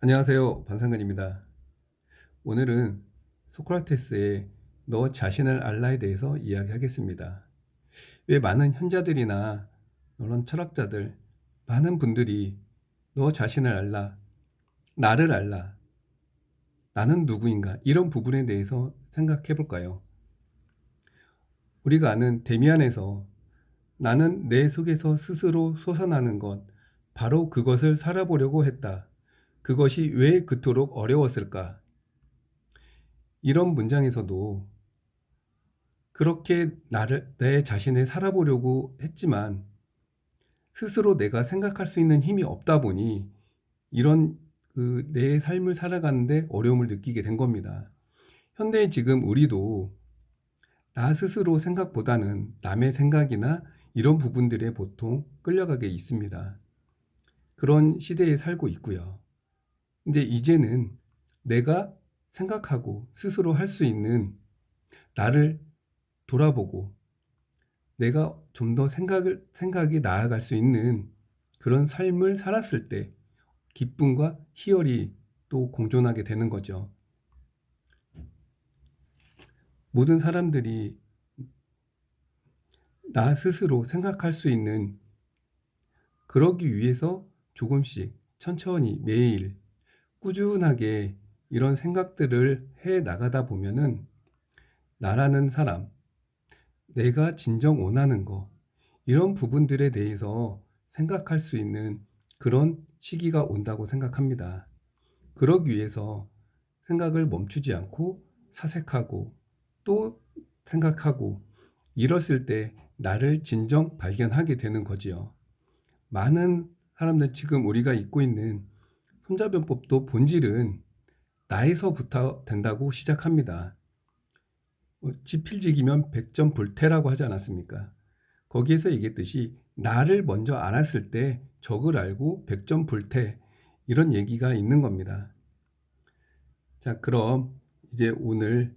안녕하세요. 반상근입니다. 오늘은 소크라테스의 너 자신을 알라에 대해서 이야기하겠습니다. 왜 많은 현자들이나 이런 철학자들, 많은 분들이 너 자신을 알라, 나를 알라, 나는 누구인가, 이런 부분에 대해서 생각해 볼까요? 우리가 아는 데미안에서 나는 내 속에서 스스로 솟아나는 것, 바로 그것을 살아보려고 했다. 그것이 왜 그토록 어려웠을까? 이런 문장에서도 그렇게 나를, 내 자신을 살아보려고 했지만 스스로 내가 생각할 수 있는 힘이 없다 보니 이런 그 내 삶을 살아가는데 어려움을 느끼게 된 겁니다. 현대 지금 우리도 나 스스로 생각보다는 남의 생각이나 이런 부분들에 보통 끌려가게 있습니다. 그런 시대에 살고 있고요. 근데 이제는 내가 생각하고 스스로 할 수 있는 나를 돌아보고 내가 좀 더 생각을, 생각이 나아갈 수 있는 그런 삶을 살았을 때 기쁨과 희열이 또 공존하게 되는 거죠. 모든 사람들이 나 스스로 생각할 수 있는 그러기 위해서 조금씩 천천히 매일 꾸준하게 이런 생각들을 해 나가다 보면은 나라는 사람, 내가 진정 원하는 거, 이런 부분들에 대해서 생각할 수 있는 그런 시기가 온다고 생각합니다. 그러기 위해서 생각을 멈추지 않고 사색하고 또 생각하고 이랬을 때 나를 진정 발견하게 되는 거지요. 많은 사람들 지금 우리가 잊고 있는 손자병법도 본질은 나에서부터 된다고 시작합니다. 어, 지필지기면 백전 불태라고 하지 않았습니까? 거기에서 얘기했듯이 나를 먼저 알았을 때 적을 알고 백전 불태 이런 얘기가 있는 겁니다. 자, 그럼 이제 오늘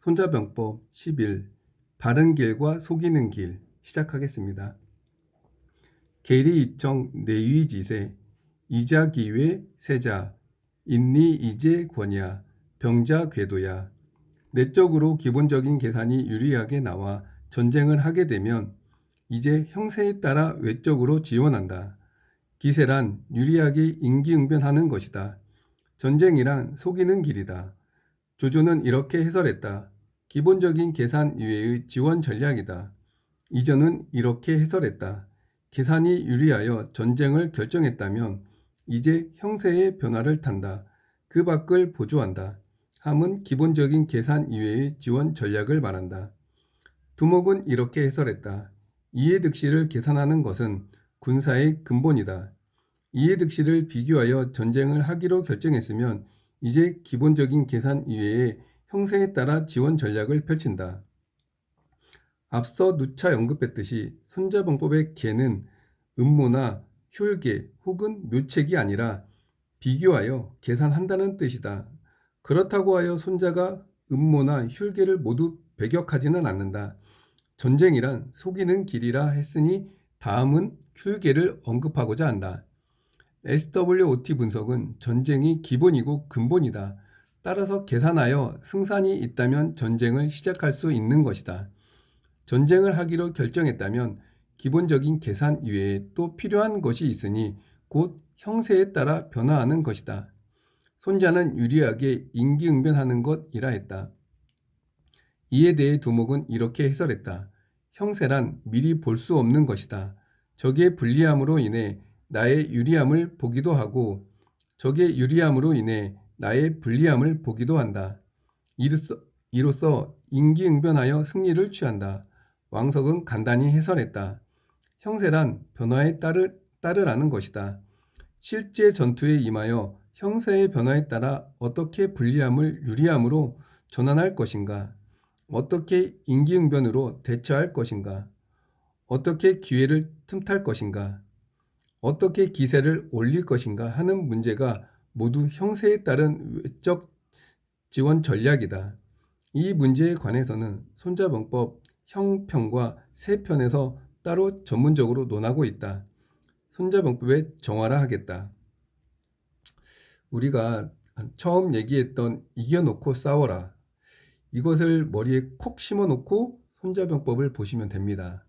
손자병법 10일 바른 길과 속이는 길 시작하겠습니다. 계리이청 내위지세 이자기외 세자 인리 이제 권야 병자 궤도야 내적으로 기본적인 계산이 유리하게 나와 전쟁을 하게 되면 이제 형세에 따라 외적으로 지원한다. 기세란 유리하게 인기응변하는 것이다. 전쟁이란 속이는 길이다. 조조는 이렇게 해설했다. 기본적인 계산 이외의 지원 전략이다. 이전은 이렇게 해설했다. 계산이 유리하여 전쟁을 결정했다면 이제 형세의 변화를 탄다. 그 밖을 보조한다. 함은 기본적인 계산 이외의 지원 전략을 말한다. 두목은 이렇게 해설했다. 이해득실을 계산하는 것은 군사의 근본이다. 이해득실을 비교하여 전쟁을 하기로 결정했으면 이제 기본적인 계산 이외에 형세에 따라 지원 전략을 펼친다. 앞서 누차 언급했듯이 손자병법의 개는 음모나 흉계 혹은 묘책이 아니라 비교하여 계산한다는 뜻이다. 그렇다고 하여 손자가 음모나 흉계를 모두 배격하지는 않는다. 전쟁이란 속이는 길이라 했으니 다음은 흉계를 언급하고자 한다. SWOT 분석은 전쟁이 기본이고 근본이다. 따라서 계산하여 승산이 있다면 전쟁을 시작할 수 있는 것이다. 전쟁을 하기로 결정했다면 기본적인 계산 이외에 또 필요한 것이 있으니 곧 형세에 따라 변화하는 것이다. 손자는 유리하게 인기응변하는 것이라 했다. 이에 대해 두목은 이렇게 해설했다. 형세란 미리 볼 수 없는 것이다. 적의 불리함으로 인해 나의 유리함을 보기도 하고 적의 유리함으로 인해 나의 불리함을 보기도 한다. 이로써, 이로써 인기응변하여 승리를 취한다. 왕석은 간단히 해설했다. 형세란 변화에 따르, 따르라는 것이다. 실제 전투에 임하여 형세의 변화에 따라 어떻게 불리함을 유리함으로 전환할 것인가? 어떻게 인기응변으로 대처할 것인가? 어떻게 기회를 틈탈 것인가? 어떻게 기세를 올릴 것인가 하는 문제가 모두 형세에 따른 외적 지원 전략이다. 이 문제에 관해서는 손자병법 형편과 세편에서 따로 전문적으로 논하고 있다. 손자병법에 정화라 하겠다. 우리가 처음 얘기했던 이겨놓고 싸워라. 이것을 머리에 콕 심어놓고 손자병법을 보시면 됩니다.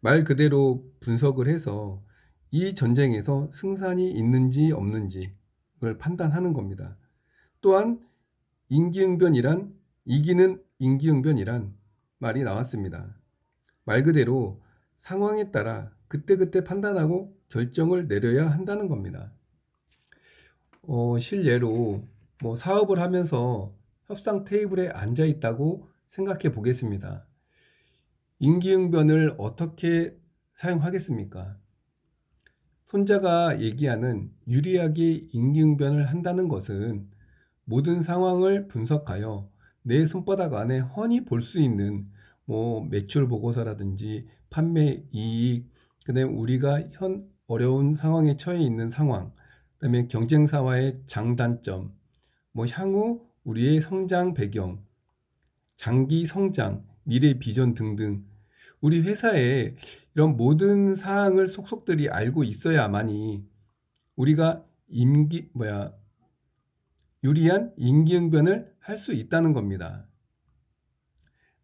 말 그대로 분석을 해서 이 전쟁에서 승산이 있는지 없는지 를 판단하는 겁니다. 또한 인기응변이란 이기는 인기응변이란 말이 나왔습니다. 말 그대로 상황에 따라 그때그때 판단하고 결정을 내려야 한다는 겁니다. 어, 실례로 뭐 사업을 하면서 협상 테이블에 앉아 있다고 생각해 보겠습니다. 인기응변을 어떻게 사용하겠습니까? 손자가 얘기하는 유리하게 인기응변을 한다는 것은 모든 상황을 분석하여 내 손바닥 안에 훤히 볼 수 있는 뭐 매출 보고서라든지 판매 이익, 그다음에 우리가 현 어려운 상황에 처해 있는 상황, 그다음에 경쟁사와의 장단점, 뭐 향후 우리의 성장 배경, 장기 성장, 미래 비전 등등 우리 회사에 이런 모든 사항을 속속들이 알고 있어야만이 우리가 임기 뭐야 유리한 임기응변을 할 수 있다는 겁니다.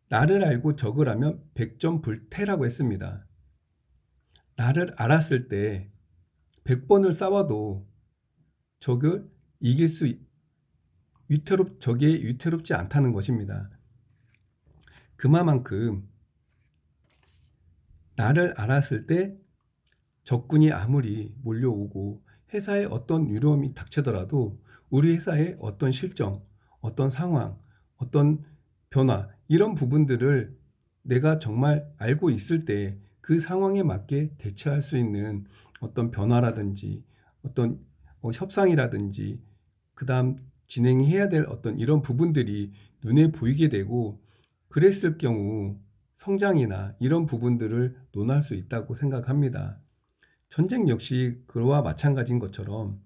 나를 알고 적을 하면 백점 불태라고 했습니다. 나를 알았을 때 100번을 싸워도 적을 이길 수 위태롭 적에 위태롭지 않다는 것입니다. 그만큼 나를 알았을 때 적군이 아무리 몰려오고 회사에 어떤 위험이 닥치더라도 우리 회사의 어떤 실정, 어떤 상황, 어떤 변화 이런 부분들을 내가 정말 알고 있을 때 그 상황에 맞게 대처할 수 있는 어떤 변화라든지 어떤 어, 협상이라든지 그 다음 진행해야 될 어떤 이런 부분들이 눈에 보이게 되고 그랬을 경우 성장이나 이런 부분들을 논할 수 있다고 생각합니다. 전쟁 역시 그와 마찬가지인 것처럼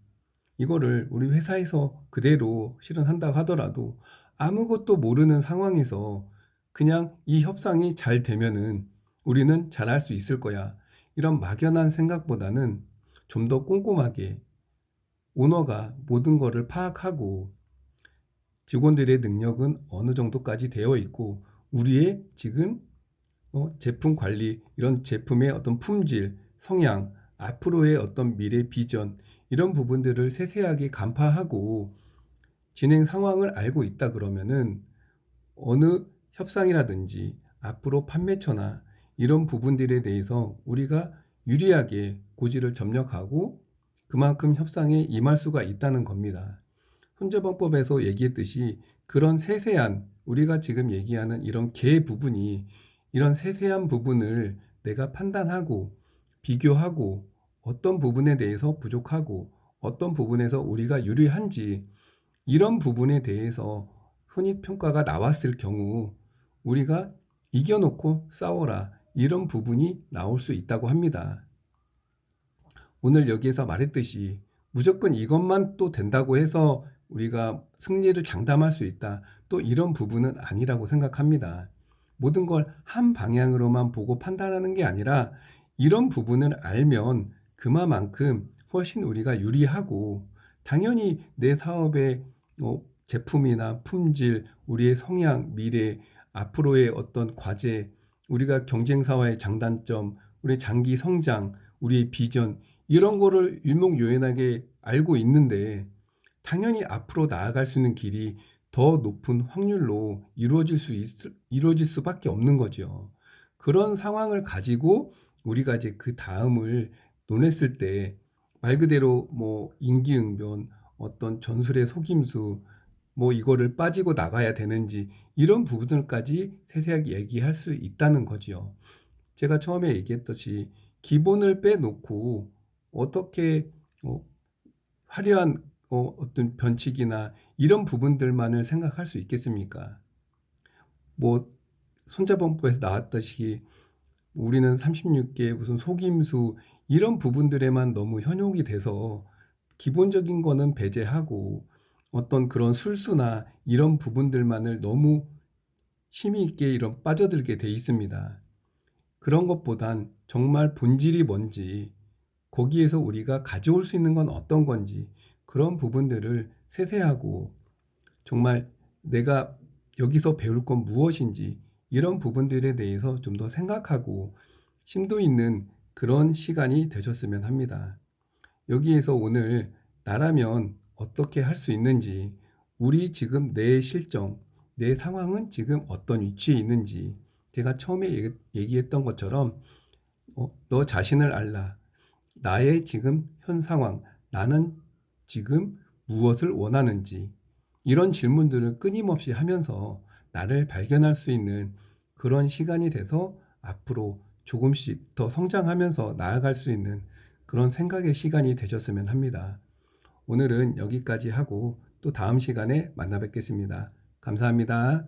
이거를 우리 회사에서 그대로 실현한다고 하더라도 아무것도 모르는 상황에서 그냥 이 협상이 잘 되면은 우리는 잘할 수 있을 거야. 이런 막연한 생각보다는 좀 더 꼼꼼하게 오너가 모든 것을 파악하고 직원들의 능력은 어느 정도까지 되어 있고 우리의 지금 어, 제품 관리 이런 제품의 어떤 품질, 성향, 앞으로의 어떤 미래 비전 이런 부분들을 세세하게 간파하고 진행 상황을 알고 있다 그러면은 어느 협상이라든지 앞으로 판매처나 이런 부분들에 대해서 우리가 유리하게 고지를 점령하고 그만큼 협상에 임할 수가 있다는 겁니다. 손자방법에서 얘기했듯이 그런 세세한 우리가 지금 얘기하는 이런 개 부분이 이런 세세한 부분을 내가 판단하고 비교하고 어떤 부분에 대해서 부족하고 어떤 부분에서 우리가 유리한지 이런 부분에 대해서 손익 평가가 나왔을 경우 우리가 이겨놓고 싸워라 이런 부분이 나올 수 있다고 합니다. 오늘 여기에서 말했듯이 무조건 이것만 또 된다고 해서 우리가 승리를 장담할 수 있다. 또 이런 부분은 아니라고 생각합니다. 모든 걸 한 방향으로만 보고 판단하는 게 아니라 이런 부분을 알면 그만큼 훨씬 우리가 유리하고 당연히 내 사업의 어, 제품이나 품질, 우리의 성향, 미래, 앞으로의 어떤 과제, 우리가 경쟁사와의 장단점, 우리의 장기 성장, 우리의 비전 이런 거를 일목요연하게 알고 있는데 당연히 앞으로 나아갈 수 있는 길이 더 높은 확률로 이루어질 수 있, 이루어질 수밖에 없는 거죠. 그런 상황을 가지고 우리가 이제 그 다음을 논했을 때 말 그대로 뭐 인기응변, 어떤 전술의 속임수, 뭐 이거를 빠지고 나가야 되는지 이런 부분들까지 세세하게 얘기할 수 있다는 거지요. 제가 처음에 얘기했듯이 기본을 빼놓고 어떻게 어, 화려한 어, 어떤 변칙이나 이런 부분들만을 생각할 수 있겠습니까? 뭐 손자범법에서 나왔듯이 우리는 36개 무슨 속임수 이런 부분들에만 너무 현혹이 돼서 기본적인 거는 배제하고 어떤 그런 술수나 이런 부분들만을 너무 힘이 있게 이런 빠져들게 돼 있습니다. 그런 것보단 정말 본질이 뭔지 거기에서 우리가 가져올 수 있는 건 어떤 건지 그런 부분들을 세세하고 정말 내가 여기서 배울 건 무엇인지 이런 부분들에 대해서 좀 더 생각하고 심도 있는 그런 시간이 되셨으면 합니다. 여기에서 오늘 나라면 어떻게 할 수 있는지, 우리 지금 내 실정, 내 상황은 지금 어떤 위치에 있는지, 제가 처음에 얘기- 얘기했던 것처럼, 어, 너 자신을 알라. 나의 지금 현 상황, 나는 지금 무엇을 원하는지, 이런 질문들을 끊임없이 하면서 나를 발견할 수 있는 그런 시간이 돼서 앞으로 조금씩 더 성장하면서 나아갈 수 있는 그런 생각의 시간이 되셨으면 합니다. 오늘은 여기까지 하고 또 다음 시간에 만나 뵙겠습니다. 감사합니다.